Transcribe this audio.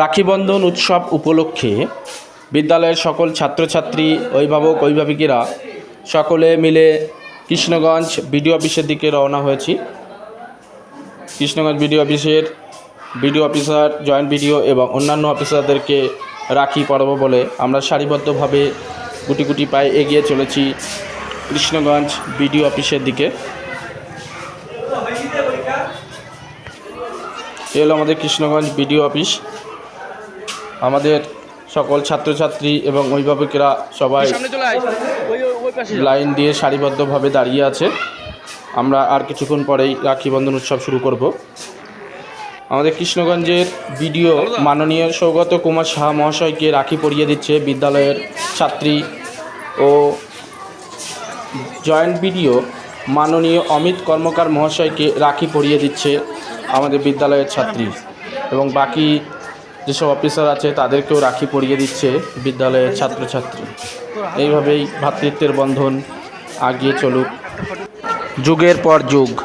রাখি বন্ধন উৎসব উপলক্ষে বিদ্যালয়ের সকল ছাত্রছাত্রী, অভিভাবক, অভিভাবিকেরা সকলে মিলে কৃষ্ণগঞ্জ বিডিও অফিসের দিকে রওনা হয়েছি। কৃষ্ণগঞ্জ বিডিও অফিসের বিডিও অফিসার, জয়েন্ট বিডিও এবং অন্যান্য অফিসারদেরকে রাখি পরব বলে আমরা সারিবদ্ধভাবে গুটি গুটি পায়ে এগিয়ে চলেছি কৃষ্ণগঞ্জ বিডিও অফিসের দিকে। এ হলো আমাদের কৃষ্ণগঞ্জ বিডিও অফিস। আমাদের সকল ছাত্রছাত্রী এবং অভিভাবকেরা সবাই। লাইন দিয়ে সারিবদ্ধভাবে দাঁড়িয়ে আছে। আমরা আর কিছুক্ষণ পরেই রাখি বন্ধন উৎসব শুরু করব। আমাদের কৃষ্ণগঞ্জের বিডিও মাননীয় সৌগত কুমার সাহা মহাশয়কে রাখি পরিয়ে দিচ্ছে বিদ্যালয়ের ছাত্রী ও জয়েন্ট বিডিও। মাননীয় অমিত কর্মকার মহাশয়কে রাখি পরিয়ে দিচ্ছে আমাদের বিদ্যালয়ের ছাত্রী। এবং বাকি যেসব অফিসার আছে তাদেরকেও রাখি পরিয়ে দিচ্ছে বিদ্যালয়ের ছাত্রছাত্রী। এইভাবেই ভ্রাতৃত্বের বন্ধন আগিয়ে চলুক। যুগের পর যুগ।